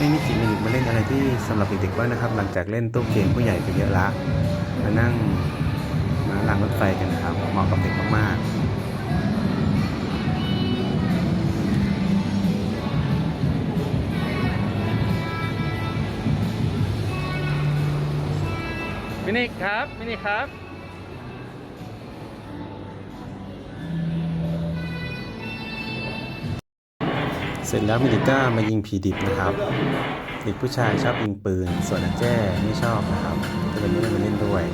ให้มิจิมินิกมาเล่นอะไรที่สำหรับเด็กๆบ้างนะครับ หลังจากเล่นตู้เกมผู้ใหญ่ไปเยอะละมานั่งมารางรถไฟกันนะครับเหมาะกับเด็กมากๆมินิครับ มินิครับ เสร็จแล้วมินิก้ามายิงผีดิบนะครับ เด็กผู้ชายชอบยิงปืน ส่วนอาแจ้ไม่ชอบนะครับก็เลยไม่ได้มาเล่นด้วย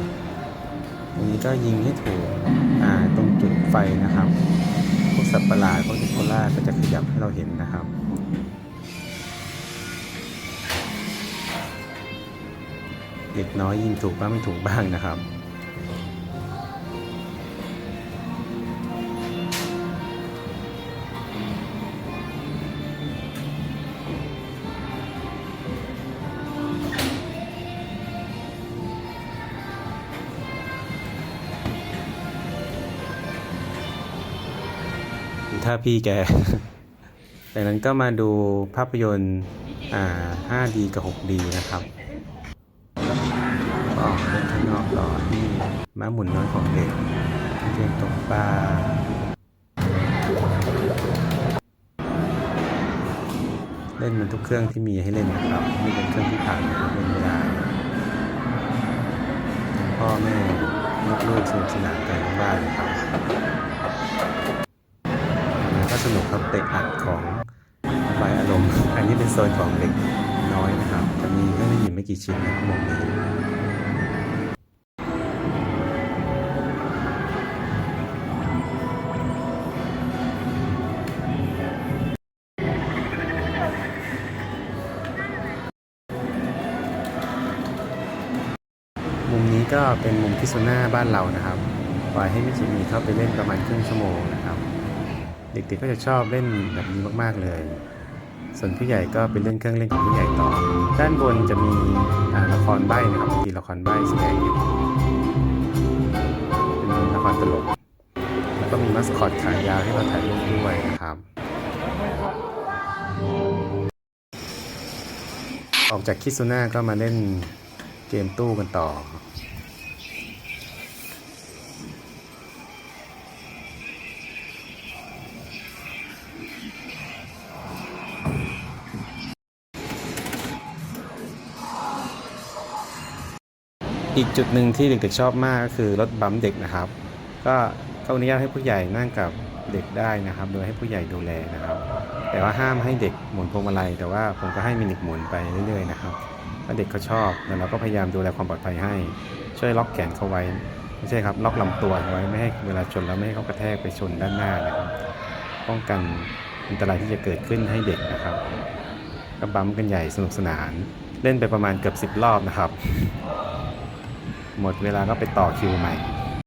อันนี้ก็ยิงให้ถูกอ่าตรงจุดไฟนะครับ พวกสัตว์ประหลาดพวกดิโคล่าก็จะขยับให้เราเห็นนะครับเด็กน้อยยิงถูกบ้างไม่ถูกบ้างนะครับ ดูท่าพี่แก จากนั้นก็มาดูภาพยนตร์อ่า 5D กับ 6D นะครับออกเล่นข้างนอกต่อที่ม้าหมุนน้อยของเด็กเกมตกปลาเล่นมันทุกเครื่องที่มีให้เล่นนะครับนี่เป็นเครื่องที่ผ่านเล่นไม่ได้พ่อแม่ลูกๆสนุกสนานกันบ้านเลยครับ ก็สนุกครับเตะอัดของบายอารมณ์ อันนี้เป็นโซนของเด็กน้อยนะครับ จะมีก็ไม่หยิบไม่กี่ชิ้นนะครับมุมนี้มุมนี้ก็เป็นมุมที่โซน่าบ้านเรานะครับ ปล่อยให้มิจิมีเข้าไปเล่นประมาณครึ่งชั่วโมงนะ เด็กๆก็จะชอบเล่นแบบนี้มากๆเลย ส่วนผู้ใหญ่ก็เป็นเล่นเครื่องเล่นของผู้ใหญ่ต่อ ด้านบนจะมีละครใบ้นะครับบางทีละครใบ้แสดงอยู่เป็นละครตลก แล้วก็มีมัสคอตขายาวให้เราถ่ายรูปด้วยนะครับออกจากคิซุน่าก็มาเล่นเกมตู้กันต่อ อีกจุดหนึ่งที่เด็กๆชอบมากก็คือรถบัมเด็กนะครับ ก็ก็อนุญาตให้ผู้ใหญ่นั่งกับเด็กได้นะครับ โดยให้ผู้ใหญ่ดูแลนะครับ แต่ว่าห้ามให้เด็กหมุนพวงมาลัยแต่ว่าผมก็ให้มินิหมุนไปเรื่อยๆนะครับถ้าเด็กเขาชอบแล้วเราก็พยายามดูแลความปลอดภัยให้ ช่วยล็อกแขนเขาไว้ไม่ใช่ครับล็อกลำตัวไว้ไม่ให้เวลาชนแล้วไม่ให้เขากระแทกไปชนด้านหน้านะครับป้องกันอันตรายที่จะเกิดขึ้นให้เด็กนะครับก็บัมกันใหญ่สนุกสนาน เล่นไปประมาณเกือบ10 รอบนะครับ หมดเวลาก็ไปต่อคิวใหม่